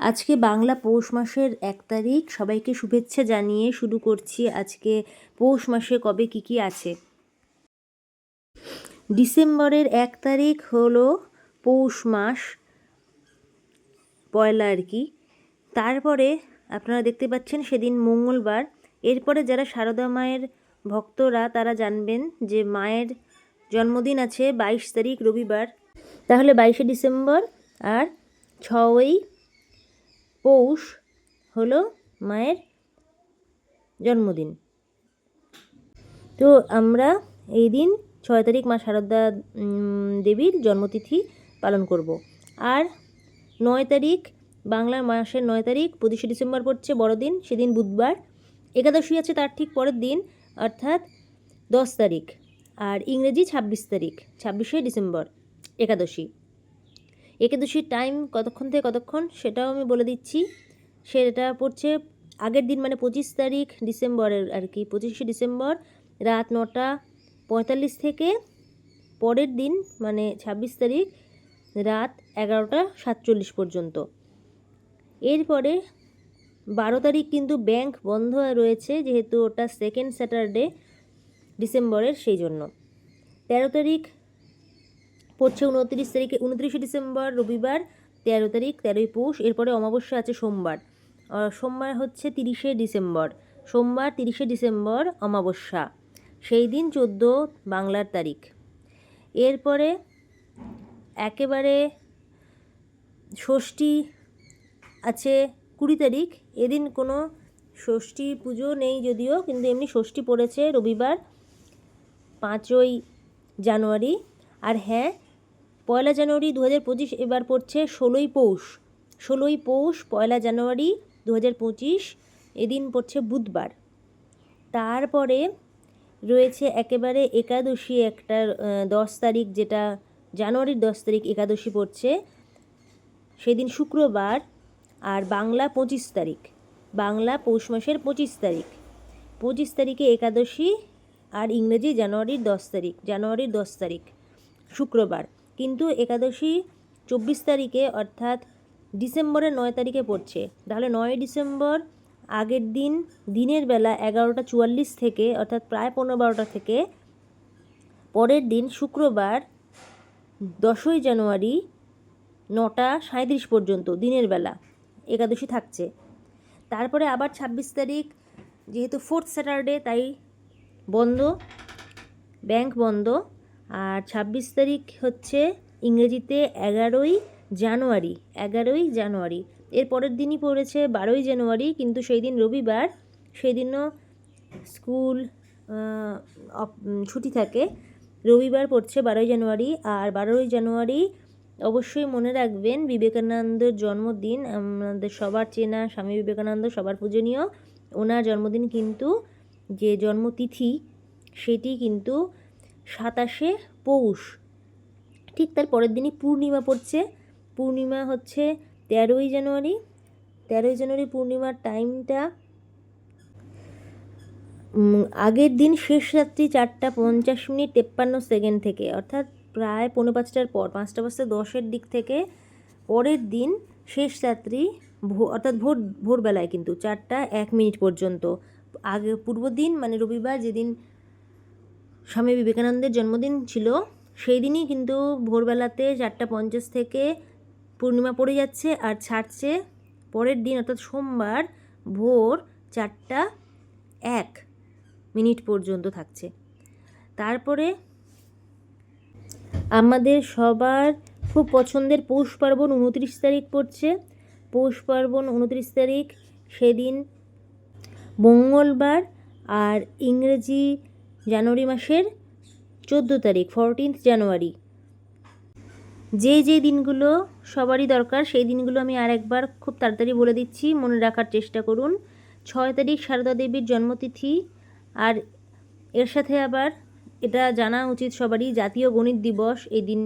আজকে বাংলা পৌষ মাসের এক তারিখ। সবাইকে শুভেচ্ছা জানিয়ে শুরু করছি আজকে পৌষ মাসে কবে কি কি আছে। ডিসেম্বরের এক তারিখ হলো পৌষ মাস, পয়লা আর কি। তারপরে আপনারা দেখতে পাচ্ছেন সেদিন মঙ্গলবার। এরপরে যারা সারদা মায়ের ভক্তরা, তারা জানবেন যে মায়ের জন্মদিন আছে বাইশ তারিখ রবিবার। তাহলে বাইশে ডিসেম্বর আর ছয়ই পৌষ হলো মায়ের জন্মদিন। তো আমরা এই দিন ছয় তারিখ মা শারদা দেবীর জন্মতিথি পালন করব। আর নয় তারিখ বাংলার মাসের নয় তারিখ, পঁচিশে ডিসেম্বর পড়ছে বড়দিন, সেদিন বুধবার। একাদশী আছে তার ঠিক পরের দিন, অর্থাৎ দশ তারিখ। আর ইংরেজি ছাব্বিশ তারিখ, ছাব্বিশে ডিসেম্বর, একাদশী। একাদশীর টাইম কতক্ষণ থেকে কতক্ষণ সেটাও আমি বলে দিচ্ছি। সেটা পড়ছে আগের দিন মানে পঁচিশ তারিখ ডিসেম্বরের আর কি। পঁচিশে ডিসেম্বর রাত নটা পঁয়তাল্লিশ থেকে পরের দিন মানে ছাব্বিশ তারিখ রাত এগারোটা সাতচল্লিশ পর্যন্ত। এরপরে বারো তারিখ কিন্তু ব্যাংক বন্ধ রয়েছে যেহেতু ওটা সেকেন্ড স্যাটারডে ডিসেম্বরের সেই জন্য। তেরো তারিখ পড়ছে উনত্রিশ তারিখে, উনত্রিশে ডিসেম্বর, রবিবার, তেরো তারিখ, তেরোই পৌষ, এরপরে অমাবস্যা আছে সোমবার। সোমবার হচ্ছে তিরিশে ডিসেম্বর, সোমবার তিরিশে ডিসেম্বর, অমাবস্যা। সেই দিন চোদ্দ বাংলার তারিখ। এরপরে একেবারে ষষ্ঠী আছে কুড়ি তারিখ। এদিন কোনো ষষ্ঠী পুজো নেই যদিও, কিন্তু এমনি ষষ্ঠী পড়েছে রবিবার, পাঁচই জানুয়ারি। আর হ্যাঁ পয়লা জানুয়ারি দু হাজার পঁচিশ, এবার পড়ছে ষোলোই পৌষ। ষোলোই পৌষ, পয়লা জানুয়ারি দু হাজার পঁচিশ, এদিন পড়ছে বুধবার। তারপরে রয়েছে একেবারে একাদশী একটা দশ তারিখ যেটা জানুয়ারির দশ তারিখ একাদশী পড়ছে, সেদিন শুক্রবার আর বাংলা পঁচিশ তারিখ। বাংলা পৌষ মাসের পঁচিশ তারিখ। পঁচিশ তারিখে একাদশী আর ইংরেজি জানুয়ারির দশ তারিখ, জানুয়ারির দশ তারিখ, শুক্রবার। কিন্তু একাদশী চব্বিশ তারিখে অর্থাৎ ডিসেম্বরের নয় তারিখে পড়ছে। তাহলে নয় ডিসেম্বর আগের দিন, দিনের বেলা এগারোটা চুয়াল্লিশ থেকে অর্থাৎ প্রায় পনেরো বারোটা থেকে পরের দিন শুক্রবার দশই জানুয়ারি নটা সাঁত্রিশ পর্যন্ত দিনের বেলা একাদশী থাকছে। তারপরে আবার ছাব্বিশ তারিখ, যেহেতু ফোর্থ স্যাটারডে তাই বন্ধ ব্যাংক বন্ধ। আর ছাব্বিশ তারিখ হচ্ছে ইংরেজিতে এগারোই জানুয়ারি এগারোই জানুয়ারি। এর পরের দিনই পড়েছে বারোই জানুয়ারি, কিন্তু সেই দিন রবিবার সেই দিনও স্কুল ছুটি থাকে। রবিবার পড়ছে বারোই জানুয়ারি আর বারোই জানুয়ারি অবশ্যই মনে রাখবেন, বিবেকানন্দের জন্মদিন। আমাদের সবার চেনা স্বামী বিবেকানন্দ, সবার পূজনীয়। ওনার জন্মদিন কিন্তু, যে জন্মতিথি, সেটি কিন্তু সাতাশে পৌষ। ঠিক তার পরের দিনই পূর্ণিমা পড়ছে। পূর্ণিমা হচ্ছে তেরোই জানুয়ারি। তেরোই জানুয়ারি পূর্ণিমার টাইমটা আগের দিন শেষ রাত্রি চারটা পঞ্চাশ মিনিট তেপ্পান্ন সেকেন্ড থেকে, অর্থাৎ প্রায় পৌনে পাঁচটার পর, পাঁচটা পাঁচটা দশের দিক থেকে পরের দিন শেষ রাত্রি অর্থাৎ ভোর, ভোরবেলায় কিন্তু, চারটা এক মিনিট পর্যন্ত। আগে, পূর্ব দিন মানে রবিবার যেদিন স্বামী বিবেকানন্দের জন্মদিন ছিল, সেই দিনই কিন্তু ভোরবেলাতে চারটা পঞ্চাশ থেকে পূর্ণিমা পড়ে যাচ্ছে আর ছাড়ছে পরের দিন, অর্থাৎ সোমবার ভোর চারটা এক মিনিট পর্যন্ত থাকছে। তারপরে আমাদের সবার খুব পছন্দের পৌষ পার্বণ উনত্রিশ তারিখ পড়ছে। পৌষ পার্বণ উনত্রিশ তারিখ, সেদিন মঙ্গলবার আর ইংরেজি জানুয়ারি মাসের চোদ্দ তারিখ ফরটিন্থ জানুয়ারি যে যে দিনগুলো সবারই দরকার, সেই দিনগুলো আমি আর একবার খুব তাড়াতাড়ি বলে দিচ্ছি। মনে রাখার চেষ্টা করুন। ছয় তারিখ সারদা দেবীর জন্মতিথি, আর এর সাথে আবার এটা জানা উচিত সবারই, জাতীয় গণিত দিবস এই দিন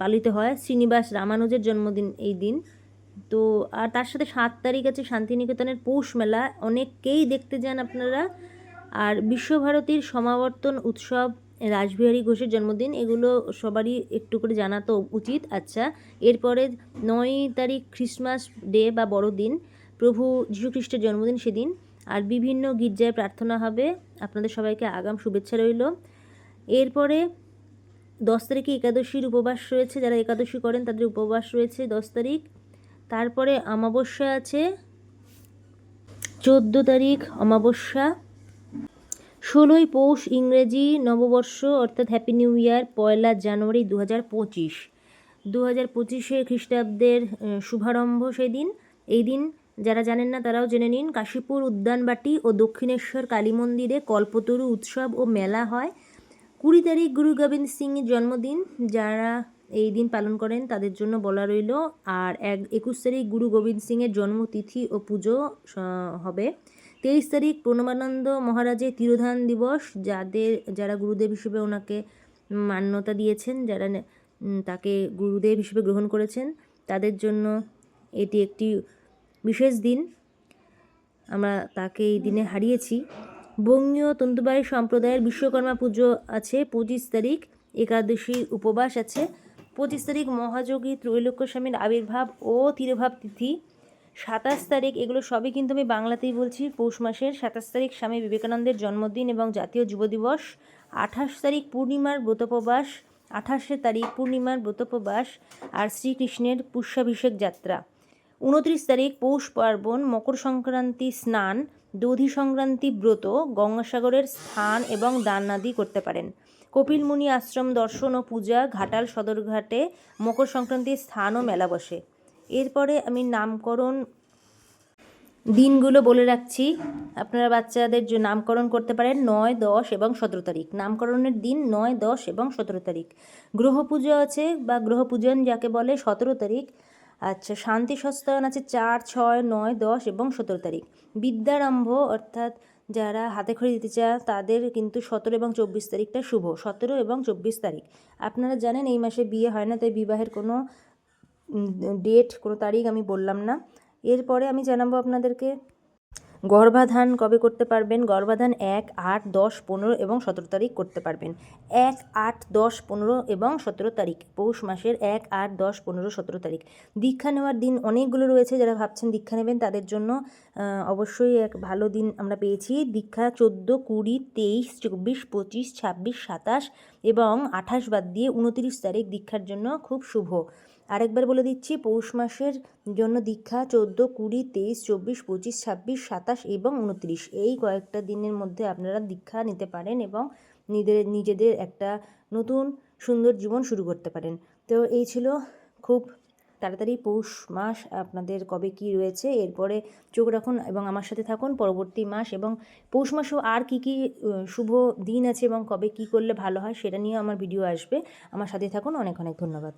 পালিত হয়, শ্রীনিবাস রামানুজের জন্মদিন এই দিন। তো, আর তার সাথে সাত তারিখ আছে শান্তিনিকেতনের পৌষ মেলা। অনেককেই দেখতে যান আপনারা। আর বিশ্বভারতীর সমাবর্তন উৎসব, রাসবিহারী ঘোষের জন্মদিন, এগুলো সবারই একটু করে জানা তো উচিত। আচ্ছা এরপরে নয় তারিখ খ্রিসমাস ডে বা বড়দিন, প্রভু যীশুখ্রিস্টের জন্মদিন সেদিন। আর বিভিন্ন গির্জায় প্রার্থনা হবে। আপনাদের সবাইকে আগাম শুভেচ্ছা রইল। এরপরে দশ তারিখে একাদশীর উপবাস রয়েছে। যারা একাদশী করেন, তাদের উপবাস রয়েছে দশ তারিখ। তারপরে অমাবস্যা আছে। চোদ্দ তারিখ অমাবস্যা। ষোলোই পৌষ ইংরেজি নববর্ষ, অর্থাৎ হ্যাপি নিউ ইয়ার পয়লা জানুয়ারি দু হাজার পঁচিশ। দু হাজার পঁচিশে খ্রিস্টাব্দের শুভারম্ভ সেদিন। এই দিন, যারা জানেন না তারাও জেনে নিন, কাশীপুর উদ্যানবাটি ও দক্ষিণেশ্বর কালী মন্দিরে কল্পতরু উৎসব ও মেলা হয়। কুড়ি তারিখ গুরু গোবিন্দ সিংয়ের জন্মদিন। যারা এই দিন পালন করেন তাদের জন্য বলা রইল, আর এক একুশ তারিখ গুরু গোবিন্দ সিংয়ের জন্মতিথি ও পুজো হবে। তেইশ তারিখ প্রণবানন্দ মহারাজের তিরোধান দিবস। যাদের, যারা গুরুদেব হিসেবে ওনাকে মান্যতা দিয়েছেন, যারা তাকে গুরুদেব হিসেবে গ্রহণ করেছেন, তাদের জন্য এটি একটি বিশেষ দিন। আমরা তাকে এই দিনে হারিয়েছি। বঙ্গীয় তন্তুবাই সম্প্রদায়ের বিশ্বকর্মা পুজো আছে পঁচিশ তারিখ একাদশী উপবাস আছে। পঁচিশ তারিখ মহাযোগী ত্রৈলোক্য স্বামীর আবির্ভাব ও তিরোভাব তিথি। সাতাশ তারিখ, এগুলো সবই কিন্তু আমি বাংলাতেই বলছি। পৌষ মাসের সাতাশ তারিখ স্বামী বিবেকানন্দের জন্মদিন এবং জাতীয় যুব দিবস। আঠাশ তারিখ পূর্ণিমার ব্রতোপবাস আঠাশে তারিখ পূর্ণিমার ব্রতোপবাস আর শ্রীকৃষ্ণের পুষ্যাভিষেক যাত্রা। উনত্রিশ তারিখ পৌষ পার্বণ, মকর সংক্রান্তি স্নান, দধি সংক্রান্তি ব্রত, গঙ্গাসাগরের স্থান এবং দান আদি করতে পারেন। কপিল মুনি আশ্রম দর্শন ও পূজা, ঘাটাল সদরঘাটে মকর সংক্রান্তির স্থান ও মেলা বসে। এরপরে আমি নামকরণ দিনগুলো বলে রাখছি। আপনারা বাচ্চাদের যে নামকরণ করতে পারেন নয়, দশ এবং সতেরো তারিখ। নামকরণের দিন নয়, দশ এবং সতেরো তারিখ। গ্রহ পুজো আছে বা গ্রহ পূজন যাকে বলে সতেরো তারিখ। আচ্ছা শান্তি সস্তায়ন আছে চার, ছয়, নয়, দশ এবং সতেরো তারিখ। বিদ্যারম্ভ অর্থাৎ যারা হাতে খড়ি দিতে চায়, তাদের কিন্তু সতেরো এবং চব্বিশ তারিখটা শুভ। সতেরো এবং চব্বিশ তারিখ। আপনারা জানেন এই মাসে বিয়ে হয় না, তাই বিবাহের কোনো ডেট কোনো তারিখ আমি বললাম না। এরপরে আমি জানাব আপনাদেরকে গর্ভাধান কবে করতে পারবেন? গর্ভাধান এক, আট, দশ, পনেরো এবং সতেরো তারিখ করতে পারবেন। এক, আট, দশ, পনেরো এবং সতেরো তারিখ, পৌষ মাসের এক, আট, দশ, পনেরো, সতেরো তারিখ। দীক্ষা নেওয়ার দিন অনেকগুলো রয়েছে, যারা ভাবছেন দীক্ষা নেবেন তাদের জন্য অবশ্যই এক ভালো দিন আমরা পেয়েছি। দীক্ষা চোদ্দ, কুড়ি, তেইশ, চব্বিশ, পঁচিশ, ছাব্বিশ, সাতাশ এবং আঠাশ বাদ দিয়ে উনতিরিশ তারিখ দীক্ষার জন্য খুব শুভ। আরেকবার বলে দিচ্ছি, পৌষ মাসের জন্য দীক্ষা চোদ্দ, কুড়ি, তেইশ, চব্বিশ, পঁচিশ, ছাব্বিশ, সাতাশ এবং উনত্রিশ। এই কয়েকটা দিনের মধ্যে আপনারা দীক্ষা নিতে পারেন এবং নিজেদের নিজেদের একটা নতুন সুন্দর জীবন শুরু করতে পারেন। তো এই ছিল খুব তাড়াতাড়ি পৌষ মাস আপনাদের কবে কি রয়েছে, এরপরে চোখ রাখুন এবং আমার সাথে থাকুন পরবর্তী মাস এবং পৌষ মাসেও আর কি কি শুভ দিন আছে এবং কবে কি করলে ভালো হয় সেটা নিয়েও আমার ভিডিও আসবে। আমার সাথে থাকুন, অনেক অনেক ধন্যবাদ।